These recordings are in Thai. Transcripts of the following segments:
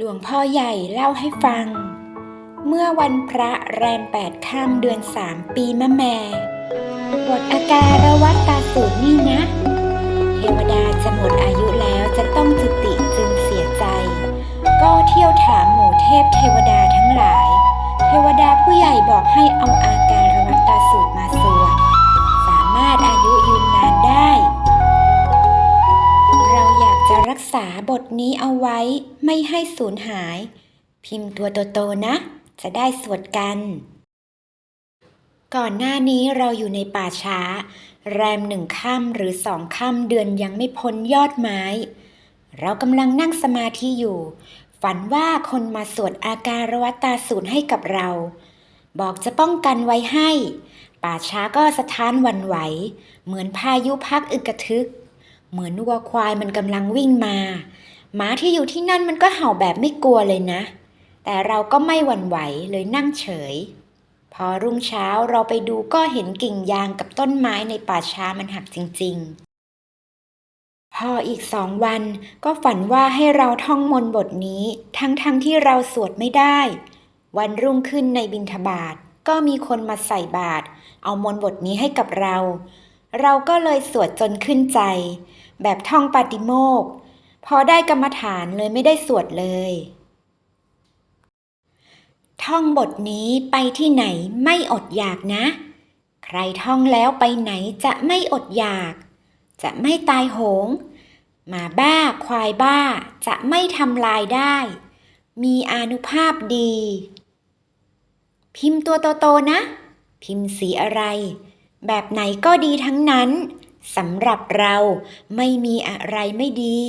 หลวงพ่อใหญ่เล่าให้ฟัง เมื่อวันพระแรมแปดข้ามเดือนสามปีมะแม่บทอาการวัตตาสูตรนี่นะ เทวดาจะหมดอายุแล้วจะต้องจุติจึงเสียใจ ก็เที่ยวถามหมู่เทพเทวดาทั้งหลาย เทวดาผู้ใหญ่บอกให้เอาอาการวัตตาสูตรมา นี้เอาไว้ไม่ให้สูญหาย พิมพ์ตัวโตๆนะ จะได้สวดกัน ก่อนหน้านี้เราอยู่ในป่าช้า แรมหนึ่งค่ำหรือสองค่ำเดือนยังไม่พ้นยอดไม้ เรากำลังนั่งสมาธิอยู่ ฝันว่าคนมาสวดอาการวัตตาสูตรให้กับเรา บอกจะป้องกันไว้ให้ ป่าช้าก็สะท้านวันไหว เหมือนพายุพักอึกกระทึกเหมือนวัวควายมันกำลังวิ่งมา หมาที่อยู่ที่นั่นมันก็เห่าแบบไม่กลัวเลยนะ แต่เราก็ไม่หวั่นไหวเลยนั่งเฉย พอรุ่งเช้าเราไปดูก็เห็นกิ่งยางกับต้นไม้ในป่าช้ามันหักจริง ๆ พออีกสองวันก็ฝันว่าให้เราท่องมนต์บทนี้ ทั้งๆทที่เราสวดไม่ได้ วันรุ่งขึ้นในบิณฑบาตก็มีคนมาใส่บาตรเอามนต์บทนี้ให้กับเรา เราก็เลยสวดจนขึ้นใจ แบบท่องปาติโมกข์ พอได้กรรมฐานเลยไม่ได้สวดเลย ท่องบทนี้ไปที่ไหนไม่อดอยากนะ ใครท่องแล้วไปไหนจะไม่อดอยาก จะไม่ตายโหงหมาบ้าควายบ้าจะไม่ทำลายได้ มีอนุภาพดี พิมพ์ตัวโตๆนะ พิมพ์สีอะไร แบบไหนก็ดีทั้งนั้นสำหรับเราไม่มีอะไรไม่ดี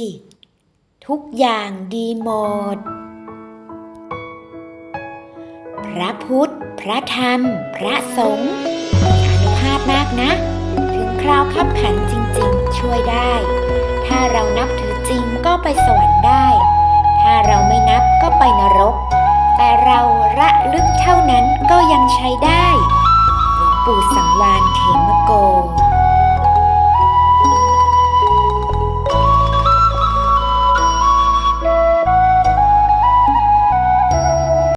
ทุกอย่างดีหมด พระพุทธ พระธรรม พระสงฆ์อานุภาพมากนะ ถึงคราวขับขันจริงๆ ช่วยได้ ถ้าเรานับถือจริงก็ไปสวรรค์ได้ ถ้าเราไม่นับก็ไปนรก แต่เราระลึกเท่านั้นก็ยังใช้ได้ หลวงปู่สังวานเขมโก